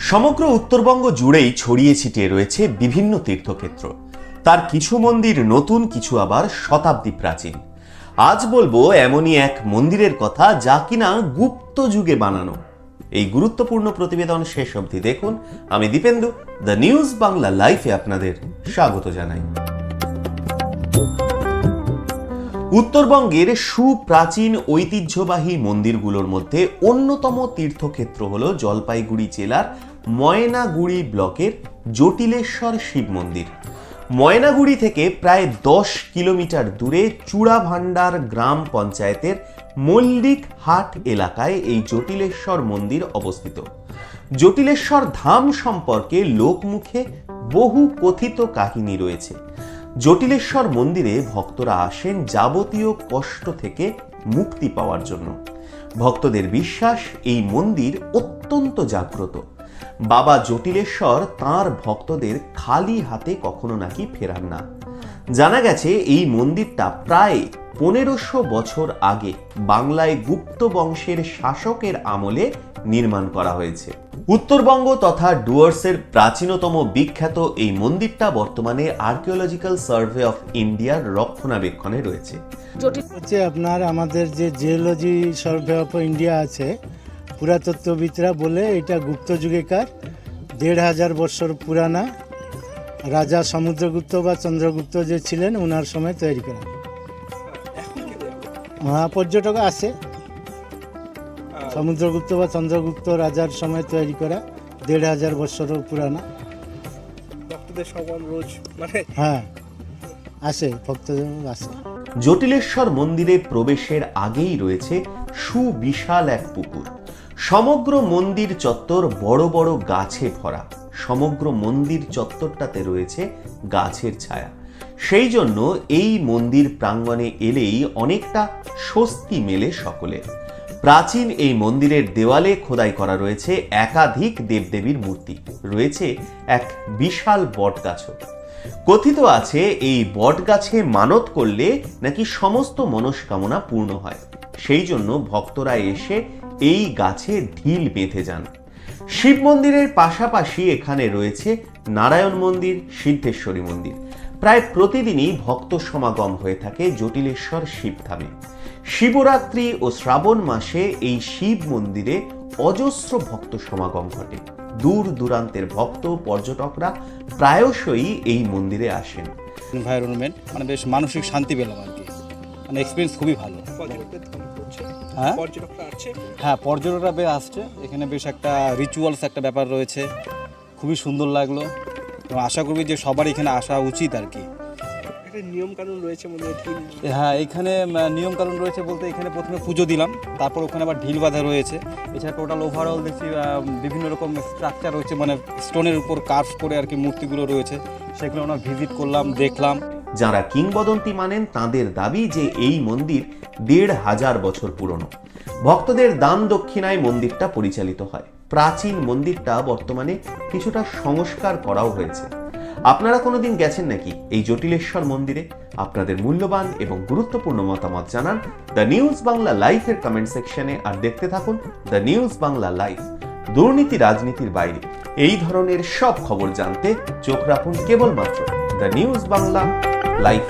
সমগ্র উত্তরবঙ্গ জুড়েই ছড়িয়ে ছিটিয়ে রয়েছে বিভিন্ন তীর্থক্ষেত্র। তার কিছু মন্দির নতুন, কিছু আবার শতাব্দী প্রাচীন। আজ বলব এমনই এক মন্দিরের কথা যা কিনা গুপ্ত যুগে বানানো। এই গুরুত্বপূর্ণ প্রতিবেদন শেষ অবধি দেখুন। আমি দীপেন্দু, দ্য নিউজ বাংলা লাইফে আপনাদের স্বাগত জানাই। উত্তরবঙ্গের সুপ্রাচীন ঐতিহ্যবাহী মন্দিরগুলোর মধ্যে অন্যতম তীর্থক্ষেত্র হল জলপাইগুড়ি জেলার ময়নাগুড়ি ব্লকের জটিলেশ্বর শিব মন্দির। ময়নাগুড়ি থেকে প্রায় দশ কিলোমিটার দূরে চূড়াভান্ডার গ্রাম পঞ্চায়েতের মল্লিক হাট এলাকায় এই জটিলেশ্বর মন্দির অবস্থিত। জটিলেশ্বর ধাম সম্পর্কে লোকমুখে বহু কথিত কাহিনী রয়েছে। জটিলেশ্বর মন্দিরে ভক্তরা আসেন যাবতীয় কষ্ট থেকে মুক্তি পাওয়ার জন্য। ভক্তদের বিশ্বাস, এই মন্দির অত্যন্ত জাগ্রত। বাবা জটিলেশ্বর তার ভক্তদের খালি হাতে কখনো নাকি ফেরান না। জানা গেছে এই মন্দিরটা প্রায় পনেরোশো বছর আগে বাংলায় গুপ্ত বংশের শাসকের আমলে নির্মাণ করা হয়েছে। উত্তরবঙ্গ তথা ডুয়ার্সের প্রাচীনতম বিখ্যাত এই মন্দিরটা বর্তমানে আর্কিওলজিক্যাল সার্ভে অফ ইন্ডিয়ার রক্ষণাবেক্ষণে রয়েছে। হচ্ছে আপনার আমাদের যে জিওলজি সার্ভে অফ ইন্ডিয়া আছে পুরাতত্ত্ববিদরা বলে এটা গুপ্ত যুগেকার দেড় হাজার বছর পুরানা। রাজা সমুদ্রগুপ্ত বা চন্দ্রগুপ্ত যে ছিলেন ওনার সময় তৈরি করা। হ্যাঁ পর্যটক আসে সমুদ্রগুপ্ত বা চন্দ্রগুপ্ত রাজার সময় তৈরি করা। দেড় হাজার বছরও পুরানা। ভক্তদের সমান রোজ মানে হ্যাঁ আসে ভক্তজন আসে জটিলেশ্বর মন্দিরে প্রবেশের আগেই রয়েছে সুবিশাল এক পুকুর। সমগ্র মন্দির চত্বর বড় বড় গাছে ভরা। সমগ্র মন্দির চত্বরটাতে রয়েছে গাছের ছায়া। সেই জন্য এই মন্দির প্রাঙ্গণে এলেই অনেকটা স্বস্তি মেলে সকলের। প্রাচীন এই মন্দিরের দেওয়ালে খোদাই করা রয়েছে একাধিক দেবদেবীর মূর্তি। রয়েছে এক বিশাল বটগাছও। কথিত আছে এই বট গাছে মানত করলে নাকি সমস্ত মনস্কামনা পূর্ণ হয়। সেই জন্য ভক্তরা এসে এই গাছে ঢিল বেঁধে যান। শিব মন্দিরের পাশাপাশি এখানে রয়েছে নারায়ণ মন্দির, সিদ্ধেশ্বরী মন্দির। প্রায় প্রতিদিনই ভক্ত সমাগম হয়ে থাকে জটিলেশ্বর শিবধামে শিবরাত্রি ও শ্রাবণ মাসে এই শিব মন্দিরে অজস্র ভক্ত সমাগম ঘটে। দূর দূরান্তের ভক্ত, পর্যটকরা প্রায়শই এই মন্দিরে আসেন। এনভায়রনমেন্ট মানে বেশ মানসিক শান্তি পেলাম আর কি। মানে এক্সপিরিয়েন্স খুবই ভালো। হ্যাঁ? পর্যটকরা আসছে? হ্যাঁ পর্যটকরা বেশ আসছে। এখানে বেশ একটা রিচুয়ালস একটা ব্যাপার রয়েছে। খুবই সুন্দর লাগল। তো আশা করবি যে সবার এখানে আসা উচিত আর কি। একটা নিয়ম কানুন রয়েছে মনে হয় হ্যাঁ এখানে নিয়ম কানুন রয়েছে বলতে এখানে প্রথমে পুজো দিলাম। তারপর ওখানে আবার ঢিল বাঁধা রয়েছে। এছাড়া টোটাল ওভারঅল দেখছি বিভিন্ন রকম স্ট্রাকচার রয়েছে। মানে স্টোনের উপর কার্ভ করে আর কি মূর্তিগুলো রয়েছে। সেগুলো আমরা ভিজিট করলাম দেখলাম। যারা কিংবদন্তি মানেন তাদের দাবি যে এই মন্দির দেড় হাজার বছর পুরনো। ভক্তদের দান দক্ষিণায় মন্দিরটা পরিচালিত হয়। প্রাচীন মন্দিরটা বর্তমানে কিছুটা সংস্কার করাও হয়েছে। আপনারা কোনোদিন গেছেন নাকি এই জটিলেশ্বর মন্দিরে? আপনাদের মূল্যবান এবং গুরুত্বপূর্ণ মতামত জানান দ্য নিউজ বাংলা লাইফের কমেন্ট সেকশনে আর দেখতে থাকুন দ্য নিউজ বাংলা লাইফ, দুর্নীতি রাজনীতির বাইরে। এই ধরনের সব খবর জানতে চোখ রাখুন কেবলমাত্র দ্য নিউজ বাংলা লাইফ